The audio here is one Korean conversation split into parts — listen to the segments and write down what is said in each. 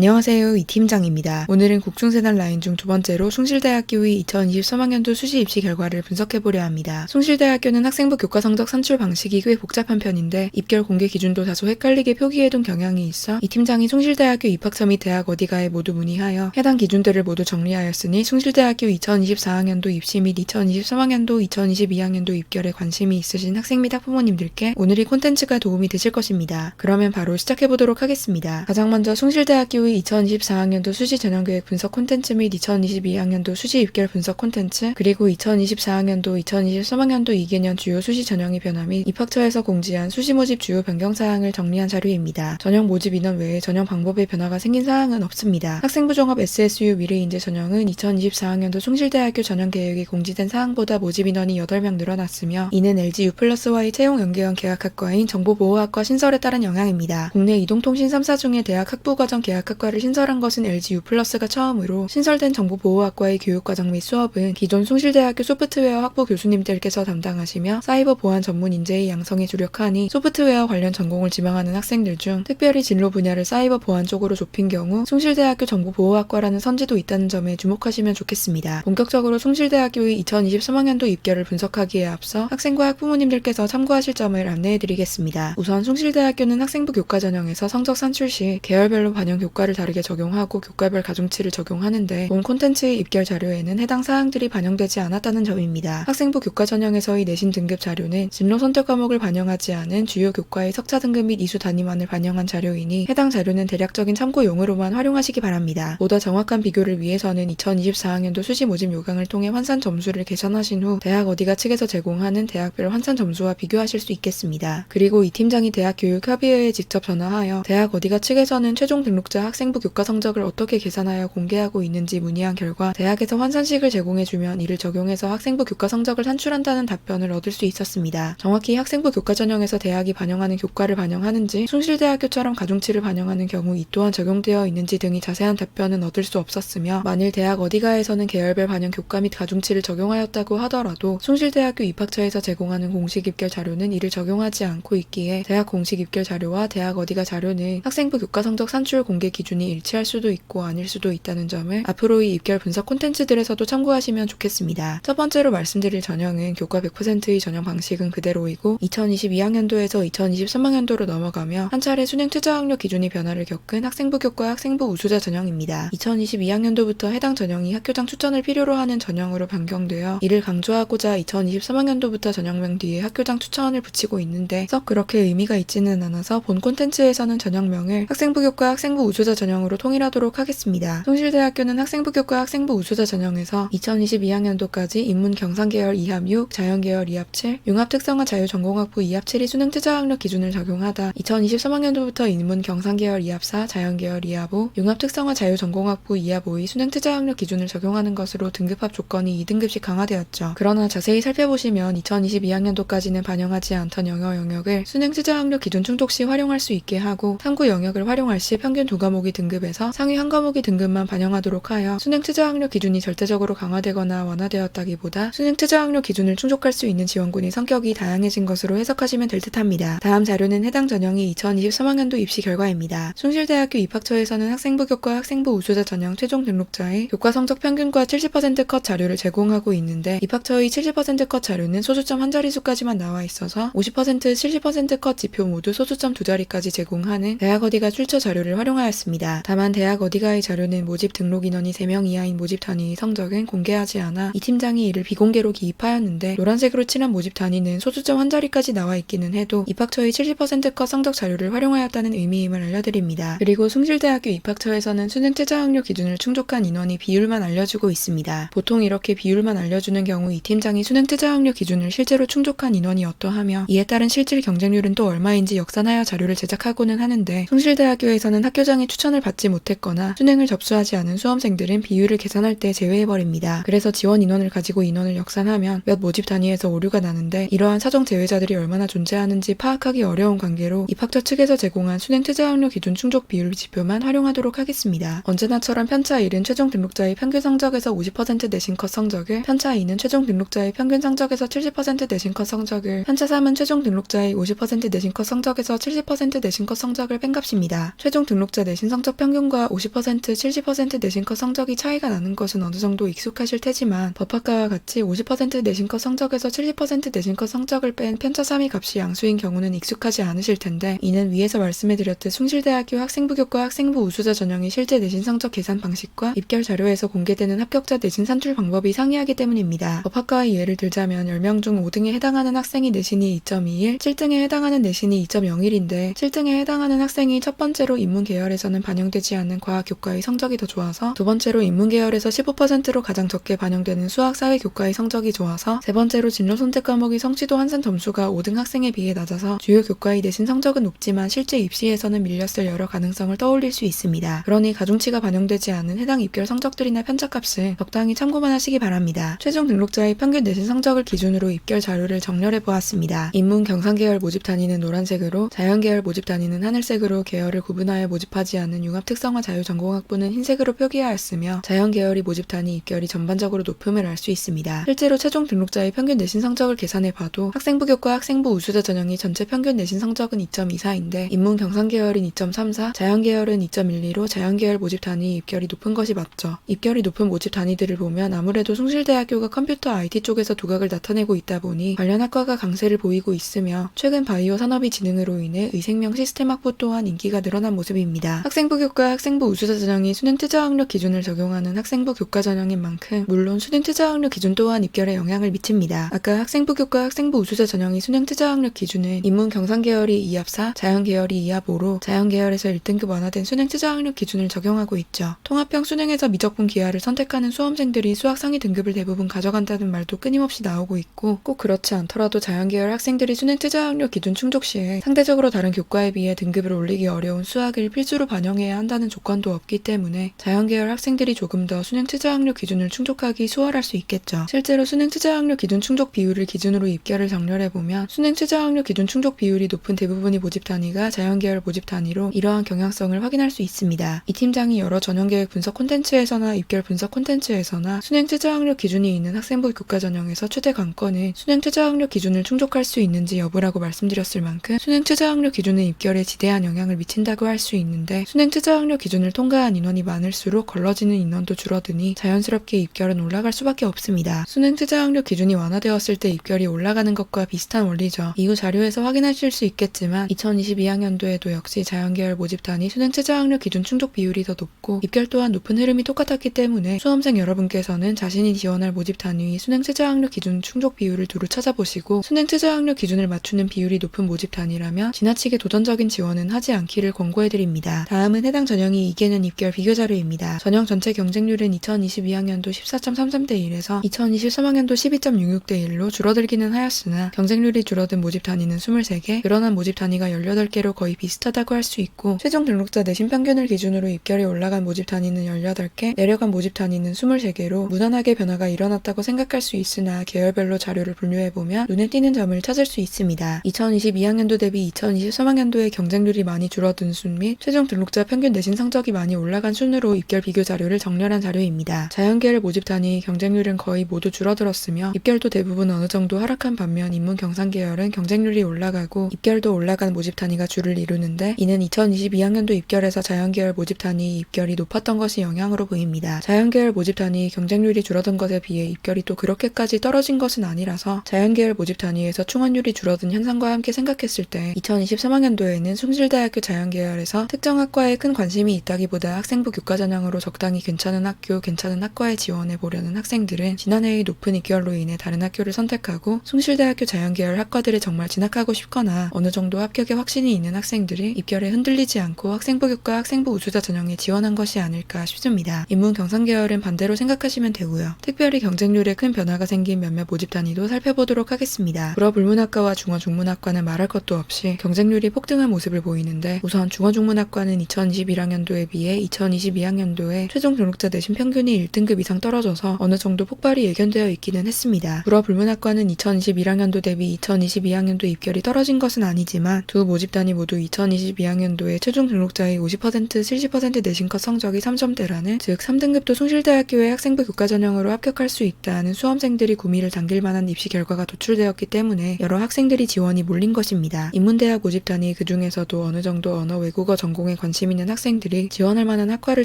안녕하세요. 이 팀장입니다. 오늘은 국중세단 라인 중 두 번째로 숭실대학교의 2023학년도 수시 입시 결과를 분석해보려 합니다. 숭실대학교는 학생부 교과 성적 산출 방식이 꽤 복잡한 편인데 입결 공개 기준도 다소 헷갈리게 표기해둔 경향이 있어 이 팀장이 숭실대학교 입학처 및 대학 어디가에 모두 문의하여 해당 기준들을 모두 정리하였으니 숭실대학교 2024학년도 입시 및 2023학년도 2022학년도 입결에 관심이 있으신 학생 및 학부모님들께 오늘 이 콘텐츠가 도움이 되실 것입니다. 그러면 바로 시작해보도록 하겠습니다. 가장 먼저 숭실대학교의 2024학년도 수시 전형계획 분석 콘텐츠 및 2022학년도 수시 입결 분석 콘텐츠 그리고 2024학년도 2023학년도 2개년 주요 수시 전형의 변화 및 입학처에서 공지한 수시 모집 주요 변경 사항을 정리한 자료입니다. 전형 모집 인원 외에 전형 방법의 변화가 생긴 사항은 없습니다. 학생부 종합 SSU 미래인재 전형은 2024학년도 숭실대학교 전형 계획이 공지된 사항보다 모집 인원이 8명 늘어났으며 이는 LG U 플러스와의 채용 연계형 계약학과인 정보보호학과 신설에 따른 영향입니다. 국내 이동통신 3사 중에 대학 학부과정 계약학과 를 신설한 것은 LG U 플러스가 처음으로 신설된 정보보호학과의 교육과정 및 수업은 기존 숭실대학교 소프트웨어 학부 교수님들께서 담당하시며 사이버 보안 전문 인재의 양성에 주력하니 소프트웨어 관련 전공을 지망하는 학생들 중 특별히 진로 분야를 사이버 보안 쪽으로 좁힌 경우 숭실대학교 정보보호학과라는 선지도 있다는 점에 주목하시면 좋겠습니다. 본격적으로 숭실대학교의 2023학년도 입결을 분석하기에 앞서 학생과 학부모님들께서 참고하실 점을 안내해드리겠습니다. 우선 숭실대학교는 학생부 교과 전형에서 성적 산출 시 계열별로 반영 교과 를 다르게 적용하고 교과별 가중치를 적용하는데 본 콘텐츠의 입결 자료에는 해당 사항들이 반영되지 않았다는 점입니다. 학생부 교과 전형에서의 내신 등급 자료는 진로 선택 과목을 반영하지 않은 주요 교과의 석차 등급 및 이수 단위만을 반영한 자료이니 해당 자료는 대략적인 참고용으로만 활용하시기 바랍니다. 보다 정확한 비교를 위해서는 2024학년도 수시 모집 요강을 통해 환산 점수를 계산하신 후 대학 어디가 측에서 제공하는 대학별 환산 점수와 비교하실 수 있겠습니다. 그리고 이 팀장이 대학 교육 협의회에 직접 전화하여 대학 어디가 측에서는 최종 등록자 학생부 교과 성적을 어떻게 계산하여 공개하고 있는지 문의한 결과 대학에서 환산식을 제공해주면 이를 적용해서 학생부 교과 성적을 산출한다는 답변을 얻을 수 있었습니다. 정확히 학생부 교과 전형에서 대학이 반영하는 교과를 반영하는지 숭실대학교처럼 가중치를 반영하는 경우 이 또한 적용되어 있는지 등이 자세한 답변은 얻을 수 없었으며 만일 대학 어디가에서는 계열별 반영 교과 및 가중치를 적용하였다고 하더라도 숭실대학교 입학처에서 제공하는 공식 입결 자료는 이를 적용하지 않고 있기에 대학 공식 입결 자료와 대학 어디가 자료는 학생부 교과 성적 산출 공개 기 준이 일치할 수도 있고 아닐 수도 있다는 점을 앞으로의 입결 분석 콘텐츠들에서도 참고하시면 좋겠습니다. 첫 번째로 말씀드릴 전형은 교과 100%의 전형 방식은 그대로이고 2022학년도에서 2023학년도로 넘어가며 한 차례 수능 투자 학력 기준이 변화를 겪은 학생부 교과 학생부 우수자 전형입니다. 2022학년도부터 해당 전형이 학교장 추천을 필요로 하는 전형으로 변경되어 이를 강조하고자 2023학년도부터 전형명 뒤에 학교장 추천을 붙이고 있는데 썩 그렇게 의미가 있지는 않아서 본 콘텐츠에서는 전형명을 학생부 교과 학생부 우수자 전형으로 통일하도록 하겠습니다. 송실대학교는 학생부 교과 학생부 우수자 전형에서 2022학년도까지 인문 경상계열 2합 6, 자연계열 2합 7, 융합 특성화 자유전공학부 2합 7이 수능 투자 학력 기준을 적용하다 2023학년도부터 인문 경상계열 2합 4, 자연계열 2합 5, 융합 특성화 자유전공학부 2합 5의 수능 투자 학력 기준을 적용하는 것으로 등급합 조건이 2등급씩 강화되었죠. 그러나 자세히 살펴보시면 2022학년도까지는 반영하지 않던 영어 영역을 수능 투자 학력 기준 충족 시 활용할 수 있게 하고 탐구 영역을 활용할 시 평균 두 과목 이 등급에서 상위 한 과목이 등급만 반영하도록 하여 수능 투자 학력 기준이 절대적으로 강화되거나 완화되었다기보다 수능 투자 학력 기준을 충족할 수 있는 지원군의 성격이 다양해진 것으로 해석하시면 될 듯합니다. 다음 자료는 해당 전형이 2023학년도 입시 결과입니다. 숭실대학교 입학처에서는 학생부 교과 학생부 우수자 전형 최종 등록자의 교과 성적 평균과 70%컷 자료를 제공하고 있는데 입학처의 70%컷 자료는 소수점 한 자릿수까지만 나와 있어서 50% 70%컷 지표 모두 소수점 두 자리까지 제공하는 대학 어디가 출처 자료를 활용하였습니다. 다만 대학 어디가의 자료는 모집 등록 인원이 3명 이하인 모집 단위의 성적은 공개하지 않아 이 팀장이 이를 비공개로 기입하였는데 노란색으로 칠한 모집 단위는 소수점 한 자리까지 나와 있기는 해도 입학처의 70%컷 성적 자료를 활용하였다는 의미임을 알려드립니다. 그리고 숭실대학교 입학처에서는 수능 최저 학력 기준을 충족한 인원이 비율만 알려주고 있습니다. 보통 이렇게 비율만 알려주는 경우 이 팀장이 수능 최저 학력 기준을 실제로 충족한 인원이 어떠하며 이에 따른 실질 경쟁률은 또 얼마인지 역산하여 자료를 제작하고는 하는데 숭실대학교에서는 학교장의 추 천을 받지 못했거나 수능을 접수하지 않은 수험생들은 비율을 계산할 때 제외해버립니다. 그래서 지원 인원을 가지고 인원을 역산하면 몇 모집 단위에서 오류가 나는데 이러한 사정 제외자들이 얼마나 존재하는지 파악하기 어려운 관계로 입학처 측에서 제공한 수능 퇴자 학력 기준 충족 비율 지표만 활용하도록 하겠습니다. 언제나처럼 편차 1은 최종 등록자의 평균 성적에서 50% 내신 컷 성적을, 편차 2는 최종 등록자의 평균 성적에서 70% 내신 컷 성적을, 편차 3은 최종 등록자의 50% 내신 컷 성적에서 70% 내신 컷 성적을 뺀 값입니다. 최종 등록자 내신 성적 평균과 50%, 70% 내신컷 성적이 차이가 나는 것은 어느 정도 익숙하실 테지만 법학과와 같이 50% 내신컷 성적에서 70% 내신컷 성적을 뺀 편차 3위 값이 양수인 경우는 익숙하지 않으실 텐데 이는 위에서 말씀해드렸듯 숭실대학교 학생부 교과 학생부 우수자 전형의 실제 내신 성적 계산 방식과 입결 자료에서 공개되는 합격자 내신 산출 방법이 상이하기 때문입니다. 법학과의 예를 들자면 10명 중 5등에 해당하는 학생이 내신이 2.21, 7등에 해당하는 내신이 2.01인데 7등에 해당하는 학생이 첫 번째로 인문 계열에서 는 반영되지 않는 과학 교과의 성적이 더 좋아서 두 번째로 인문 계열에서 15%로 가장 적게 반영되는 수학 사회 교과의 성적이 좋아서 세 번째로 진로 선택 과목의 성취도 환산 점수가 5등 학생에 비해 낮아서 주요 교과의 내신 성적은 높지만 실제 입시에서는 밀렸을 여러 가능성을 떠올릴 수 있습니다. 그러니 가중치가 반영되지 않은 해당 입결 성적들이나 편차값은 적당히 참고만 하시기 바랍니다. 최종 등록자의 평균 내신 성적을 기준으로 입결 자료를 정렬해 보았습니다. 인문 경상 계열 모집 단위는 노란색으로 자연 계열 모집 단위는 하늘색으로 계열을 구분하여 모집하지 않는 융합 특성화 자유 전공학부는 흰색으로 표기하였으며 자연 계열이 모집 단위 입결이 전반적으로 높음을 알 수 있습니다. 실제로 최종 등록자의 평균 내신 성적을 계산해 봐도 학생부 교과 학생부 우수자 전형이 전체 평균 내신 성적은 2.24인데 인문 경상 계열인 2.34, 자연 계열은 2.12로 자연 계열 모집 단위 입결이 높은 것이 맞죠. 입결이 높은 모집 단위들을 보면 아무래도 숭실대학교가 컴퓨터 IT 쪽에서 두각을 나타내고 있다 보니 관련 학과가 강세를 보이고 있으며 최근 바이오 산업이 진흥으로 인해 의생명 시스템 확보 또한 인기가 늘어난 모습입니다. 학생부 교과 학생부 우수자 전형이 수능 투자 학력 기준을 적용하는 학생부 교과 전형인 만큼 물론 수능 투자 학력 기준 또한 입결에 영향을 미칩니다. 아까 학생부 교과 학생부 우수자 전형이 수능 투자 학력 기준은 인문 경상 계열이 2합 4, 자연 계열이 2합 5로 자연 계열에서 1등급 완화된 수능 투자 학력 기준을 적용하고 있죠. 통합형 수능에서 미적분 기하를 선택하는 수험생들이 수학 상위 등급을 대부분 가져간다는 말도 끊임없이 나오고 있고 꼭 그렇지 않더라도 자연 계열 학생들이 수능 투자 학력 기준 충족 시에 상대적으로 다른 교과에 비해 등급을 올리기 어려운 수학을 필수로 반영해야 한다는 조건도 없기 때문에 자연 계열 학생들이 조금 더 수능 투자 학력 기준을 충족하기 수월할 수 있겠죠. 실제로 수능 투자 학력 기준 충족 비율을 기준으로 입결을 정렬해 보면 수능 투자 학력 기준 충족 비율이 높은 대부분의 모집 단위가 자연 계열 모집 단위로 이러한 경향성을 확인할 수 있습니다. 이 팀장이 여러 전형 계획 분석 콘텐츠에서나 입결 분석 콘텐츠에서나 수능 투자 학력 기준이 있는 학생부 교과 전형에서 최대 관건은 수능 투자 학력 기준을 충족할 수 있는지 여부라고 말씀드렸을 만큼 수능 투자 학력 기준은 입결에 지대한 영향을 미친다고 할 수 있는데 수능 투자 학력 기준을 통과한 인원이 많을수록 걸러지는 인원도 줄어드니 자연스럽게 입결은 올라갈 수밖에 없습니다. 수능 투자 학력 기준이 완화되었을 때 입결이 올라가는 것과 비슷한 원리죠. 이후 자료에서 확인하실 수 있겠지만 2022학년도에도 역시 자연계열 모집단이 수능 투자 학력 기준 충족 비율이 더 높고 입결 또한 높은 흐름이 똑같았기 때문에 수험생 여러분께서는 자신이 지원할 모집 단위 수능 투자 학력 기준 충족 비율을 두루 찾아보시고 수능 투자 학력 기준을 맞추는 비율이 높은 모집 단위라면 지나치게 도전적인 지원은 하지 않기를 권고해드립니다. 다음 은 해당 전형이 2개년 입결 비교 자료입니다. 전형 전체 경쟁률은 2022학년도 14.33대 1에서 2023학년도 12.66대 1로 줄어들기는 하였으나 경쟁률이 줄어든 모집 단위는 23개, 늘어난 모집 단위가 18개로 거의 비슷하다고 할 수 있고 최종 등록자 내신 평균을 기준으로 입결이 올라간 모집 단위는 18개, 내려간 모집 단위는 23개로 무난하게 변화가 일어났다고 생각할 수 있으나 계열별로 자료를 분류해보면 눈에 띄는 점을 찾을 수 있습니다. 2022학년도 대비 2023학년도의 경쟁률이 많이 줄어든 순 및 최종 등록 자 평균 내신 성적이 많이 올라간 순으로 입결 비교 자료를 정렬한 자료입니다. 자연계열 모집 단위 경쟁률은 거의 모두 줄어들었으며 입결도 대부분 어느 정도 하락한 반면 인문 경상 계열은 경쟁률이 올라가고 입결도 올라간 모집 단위가 주를 이루는데 이는 2022학년도 입결에서 자연계열 모집 단위 입결이 높았던 것이 영향으로 보입니다. 자연계열 모집 단위 경쟁률이 줄어든 것에 비해 입결이 또 그렇게까지 떨어진 것은 아니라서 자연계열 모집 단위에서 충원율이 줄어든 현상과 함께 생각했을 때 2023학년도에는 숭실대학교 자연계열에서 특정 학과 에 큰 관심이 있다기보다 학생부 교과 전형으로 적당히 괜찮은 학교, 괜찮은 학과에 지원해 보려는 학생들은 지난해의 높은 입결로 인해 다른 학교를 선택하고 숭실대학교 자연계열 학과들을 정말 진학하고 싶거나 어느 정도 합격에 확신이 있는 학생들이 입결에 흔들리지 않고 학생부 교과 학생부 우수자 전형에 지원한 것이 아닐까 싶습니다. 인문 경상 계열은 반대로 생각하시면 되고요. 특별히 경쟁률에 큰 변화가 생긴 몇몇 모집 단위도 살펴보도록 하겠습니다. 불어불문학과와 중어중문학과는 말할 것도 없이 경쟁률이 폭등한 모습을 보이는데 우선 중어중문학과는 2021학년도에 비해 2022학년도에 최종 등록자 내신 평균이 1등급 이상 떨어져서 어느 정도 폭발이 예견되어 있기는 했습니다. 불어 불문학과는 2021학년도 대비 2022학년도 입결이 떨어진 것은 아니지만 두 모집단이 모두 2022학년도에 최종 등록자의 50% 70% 내신컷 성적이 3점대라는 즉 3등급도 숭실대학교의 학생부 교과 전형으로 합격할 수 있다는 수험생들이 구미를 당길 만한 입시 결과가 도출되었기 때문에 여러 학생들이 지원이 몰린 것입니다. 인문대학 모집단이 그 중에서도 어느 정도 언어 외국어 전공에 관심 관심 있는 학생들이 지원할 만한 학과를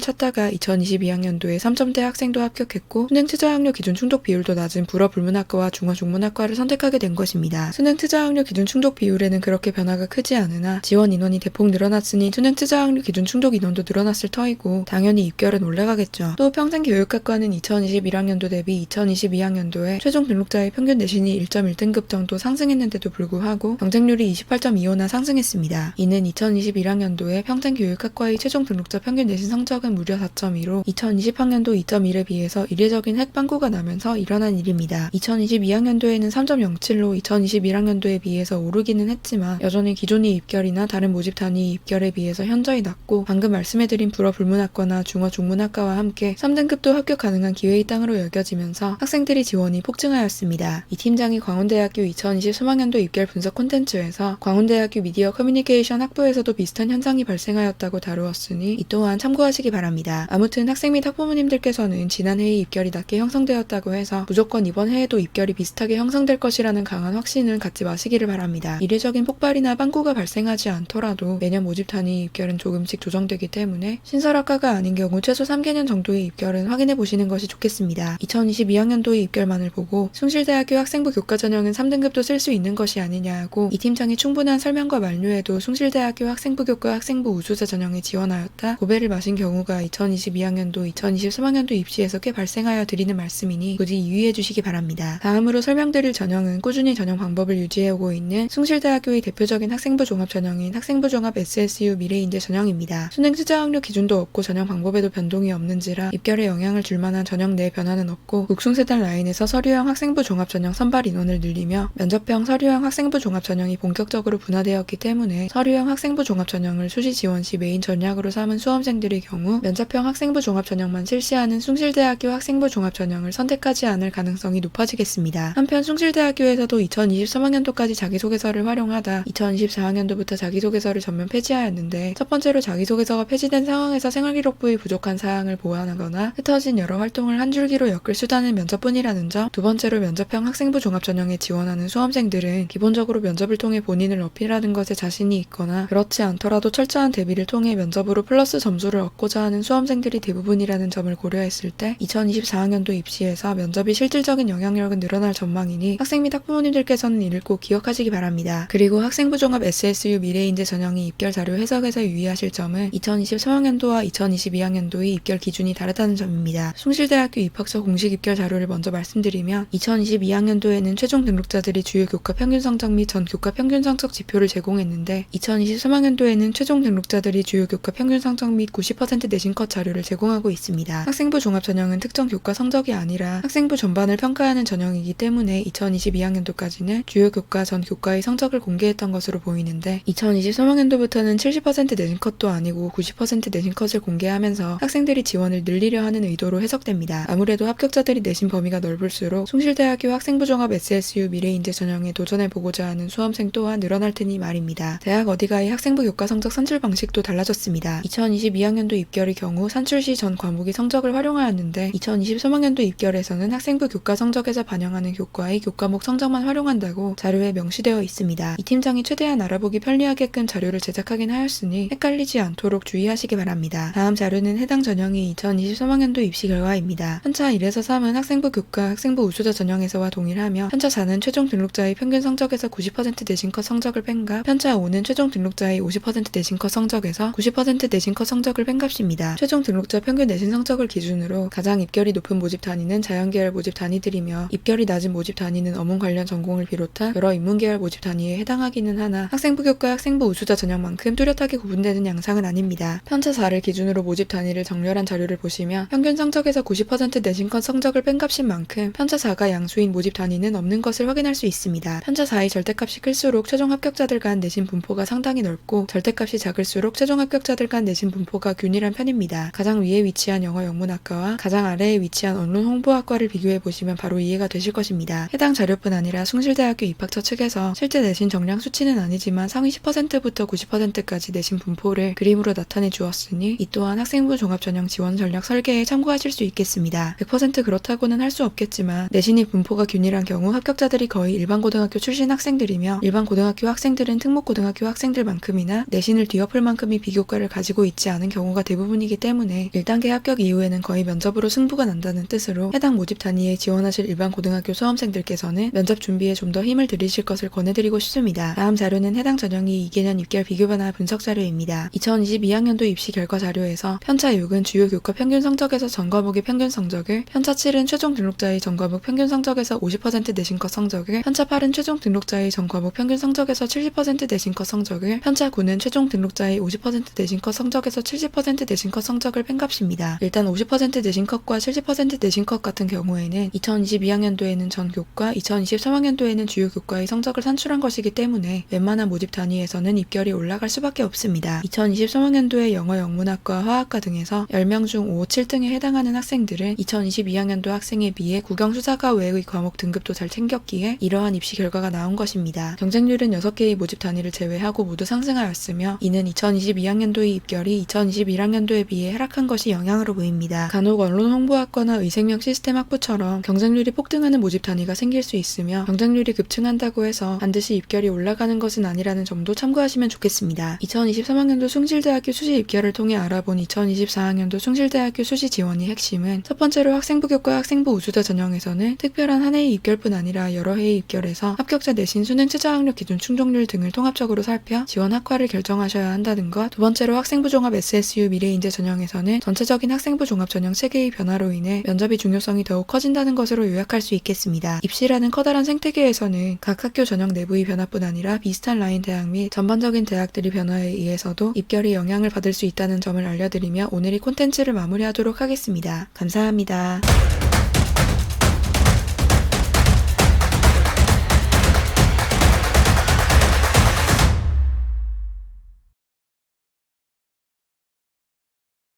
찾다가 2022학년도에 3점대 학생도 합격했고 수능 투자 학력 기준 충족 비율도 낮은 불어 불문학과와 중어 중문학과를 선택하게 된 것입니다. 수능 투자 학력 기준 충족 비율에는 그렇게 변화가 크지 않으나 지원 인원이 대폭 늘어났으니 수능 투자 학력 기준 충족 인원도 늘어났을 터이고 당연히 입결은 올라가겠죠. 또 평생교육학과는 2021학년도 대비 2022학년도에 최종 등록자의 평균 내신이 1.1등급 정도 상승했는데도 불구하고 경쟁률이 28.25나 상승했습니다. 이는 2021학년도에 평생교육 학과의 최종 등록자 평균 내신 성적은 무려 4.2로 2020학년도 2.1에 비해서 이례적인 핵방구가 나면서 일어난 일입니다. 2022학년도에는 3.07로 2021학년도에 비해서 오르기는 했지만 여전히 기존의 입결이나 다른 모집 단위 입결에 비해서 현저히 낮고 방금 말씀해드린 불어 불문학과나 중어 중문학과와 함께 3등급도 합격 가능한 기회의 땅으로 여겨지면서 학생들이 지원이 폭증하였습니다. 이 팀장이 광운대학교 2023학년도 입결 분석 콘텐츠에서 광운대학교 미디어 커뮤니케이션 학부에서도 비슷한 현상이 발생하였다 고 다루었으니 이 또한 참고하시기 바랍니다. 아무튼 학생 및 학부모님들께서는 지난 해에 입결이 낮게 형성되었다고 해서 무조건 이번 해에도 입결이 비슷하게 형성될 것이라는 강한 확신을 갖지 마시기를 바랍니다. 이례적인 폭발이나 빵꾸가 발생하지 않더라도 매년 모집 단위 입결은 조금씩 조정되기 때문에 신설학과가 아닌 경우 최소 3개년 정도의 입결은 확인해 보시는 것이 좋겠습니다. 2022학년도의 입결만을 보고 숭실대학교 학생부 교과 전형은 3등급도 쓸 수 있는 것이 아니냐 하고 이 팀장이 충분한 설명과 만류에도 숭실대학교 학생부 교과 학생부 우수자 전형에 지원하였다 고배를 마신 경우가 2022학년도 2023학년도 입시에서 꽤 발생하여 드리는 말씀이니 부디 유의해 주시기 바랍니다. 다음으로 설명드릴 전형은 꾸준히 전형 방법을 유지해오고 있는 숭실대학교의 대표적인 학생부 종합 전형인 학생부 종합 SSU 미래인재 전형입니다. 수능 투자 학력 기준도 없고 전형 방법에도 변동이 없는지라 입결에 영향을 줄 만한 전형 내 변화는 없고 국숭세단 라인에서 서류형 학생부 종합 전형 선발 인원을 늘리며 면접형 서류형 학생부 종합 전형이 본격적으로 분화되었기 때문에 서류형 학생부 종합 전형을 수시 지원 시 메인 전략으로 삼은 수험생들의 경우 면접형 학생부 종합 전형만 실시하는 숭실대학교 학생부 종합 전형을 선택하지 않을 가능성이 높아지겠습니다. 한편 숭실대학교에서도 2023학년도까지 자기소개서를 활용하다 2024학년도부터 자기소개서를 전면 폐지하였는데 첫 번째로 자기소개서가 폐지된 상황에서 생활기록부의 부족한 사항을 보완하거나 흩어진 여러 활동을 한 줄기로 엮을 수단은 면접뿐이라는 점, 두 번째로 면접형 학생부 종합 전형에 지원하는 수험생들은 기본적으로 면접을 통해 본인을 어필하는 것에 자신이 있거나 그렇지 않더라도 철저한 대비를 통해 면접으로 플러스 점수를 얻고자 하는 수험생들이 대부분이라는 점을 고려했을 때 2024학년도 입시에서 면접이 실질적인 영향력은 늘어날 전망이니 학생 및 학부모님들께서는 이를 꼭 기억하시기 바랍니다. 그리고 학생부 종합 SSU 미래인재 전형이 입결 자료 해석에서 유의하실 점은 2023학년도와 2022학년도의 입결 기준이 다르다는 점입니다. 숭실대학교 입학처 공식 입결 자료를 먼저 말씀드리면 2022학년도에는 최종 등록자들이 주요 교과 평균 성적 및 전 교과 평균 성적 지표를 제공했는데 2023학년도에는 최종 등록자들이 주요 교과 평균 성적 및 90% 내신 컷 자료를 제공하고 있습니다. 학생부 종합 전형은 특정 교과 성적이 아니라 학생부 전반을 평가하는 전형이기 때문에 2022학년도까지는 주요 교과 전 교과의 성적을 공개했던 것으로 보이는데 2023학년도부터는 70% 내신 컷도 아니고 90% 내신 컷을 공개하면서 학생들이 지원을 늘리려 하는 의도로 해석됩니다. 아무래도 합격자들이 내신 범위가 넓을수록 숭실대학교 학생부 종합 SSU 미래인재 전형에 도전해 보고자 하는 수험생 또한 늘어날 테니 말입니다. 대학 어디가의 학생부 교과 성적 산출 방식도 달라 졌습니다. 2022학년도 입결의 경우 산출 시 전 과목의 성적을 활용하였는데 2023학년도 입결에서는 학생부 교과 성적에서 반영하는 교과의 교과목 성적만 활용한다고 자료에 명시되어 있습니다. 이 팀장이 최대한 알아보기 편리하게끔 자료를 제작하긴 하였으니 헷갈리지 않도록 주의하시기 바랍니다. 다음 자료는 해당 전형이 2023학년도 입시 결과입니다. 편차 1에서 3은 학생부 교과 학생부 우수자 전형에서와 동일하며 편차 4는 최종 등록자의 평균 성적에서 90% 내신 컷 성적을 뺀값, 편차 5는 최종 등록자의 50% 내신 컷 성적에서 90% 내신 컷 성적을 뺀 값입니다. 최종 등록자 평균 내신 성적을 기준으로 가장 입결이 높은 모집 단위는 자연계열 모집 단위들이며 입결이 낮은 모집 단위는 어문 관련 전공을 비롯한 여러 인문계열 모집 단위에 해당하기는 하나 학생부 교과 학생부 우수자 전형만큼 뚜렷하게 구분되는 양상은 아닙니다. 편차 4를 기준으로 모집 단위를 정렬한 자료를 보시면 평균 성적에서 90% 내신 컷 성적을 뺀 값인 만큼 편차 4가 양수인 모집 단위는 없는 것을 확인할 수 있습니다. 편차 4의 절대값이 클수록 최종 합격자들 간 내신 분포가 상당히 넓고 절대값이 작을수록 최종 합격자들 간 내신 분포가 균일한 편입니다. 가장 위에 위치한 영어 영문학과와 가장 아래에 위치한 언론 홍보학과를 비교해 보시면 바로 이해가 되실 것입니다. 해당 자료뿐 아니라 숭실대학교 입학처 측에서 실제 내신 정량 수치는 아니지만 상위 10%부터 90%까지 내신 분포를 그림으로 나타내 주었으니 이 또한 학생부 종합전형 지원 전략 설계에 참고하실 수 있겠습니다. 100% 그렇다고는 할 수 없겠지만 내신이 분포가 균일한 경우 합격자들이 거의 일반 고등학교 출신 학생들이며 일반 고등학교 학생들은 특목 고등학교 학생들만큼이나 내신을 뒤엎을 만큼 의및 비교과를 가지고 있지 않은 경우가 대부분이기 때문에 1단계 합격 이후에는 거의 면접으로 승부가 난다는 뜻으로 해당 모집 단위에 지원하실 일반 고등학교 수험생들께서는 면접 준비에 좀 더 힘을 들이실 것을 권해드리고 싶습니다. 다음 자료는 해당 전형이 2개년 입결 비교 변화 분석 자료입니다. 2022학년도 입시 결과 자료에서 편차 6은 주요 교과 평균 성적에서 전 과목의 평균 성적을, 편차 7은 최종 등록자의 전 과목 평균 성적에서 50% 내신 것 성적을, 편차 8은 최종 등록자의 전 과목 평균 성적에서 70% 내신 것 성적을, 편차 9는 최종 등록자의 50% 내신 것 성적에서 70% 내신 것 성적을 뺀 값입니다. 일단 50% 내신 컷과 70% 내신 컷 같은 경우에는 2022학년도에는 전 교과, 2023학년도에는 주요 교과의 성적을 산출한 것이기 때문에 웬만한 모집 단위에서는 입결이 올라갈 수밖에 없습니다. 2023학년도에 영어 영문학과, 화학과 등에서 10명 중 5, 7등에 해당하는 학생들은 2022학년도 학생에 비해 국영수사과 외의 과목 등급도 잘 챙겼기에 이러한 입시 결과가 나온 것입니다. 경쟁률은 6개의 모집 단위를 제외하고 모두 상승하였으며 이는 2022 학년도의 입결이 2021학년도에 비해 하락한 것이 영향으로 보입니다. 간혹 언론 홍보학과나 의생명 시스템 학부처럼 경쟁률이 폭등하는 모집 단위가 생길 수 있으며 경쟁률이 급증한다고 해서 반드시 입결이 올라가는 것은 아니라는 점도 참고하시면 좋겠습니다. 2023학년도 숭실대학교 수시 입결을 통해 알아본 2024학년도 숭실대학교 수시 지원의 핵심은 첫 번째로 학생부 교과 학생부 우수자 전형에서는 특별한 한 해의 입결뿐 아니라 여러 해의 입결에서 합격자 내신 수능 최저 학력 기준 충족률 등을 통합적으로 살펴 지원 학과를 결정하셔야 한다는 것. 두 번째로 학생부 종합 SSU 미래인재 전형에서는 전체적인 학생부 종합 전형 체계의 변화로 인해 면접의 중요성이 더욱 커진다는 것으로 요약할 수 있겠습니다. 입시라는 커다란 생태계에서는 각 학교 전형 내부의 변화뿐 아니라 비슷한 라인 대학 및 전반적인 대학들의 변화에 의해서도 입결에 영향을 받을 수 있다는 점을 알려드리며 오늘의 콘텐츠를 마무리하도록 하겠습니다. 감사합니다.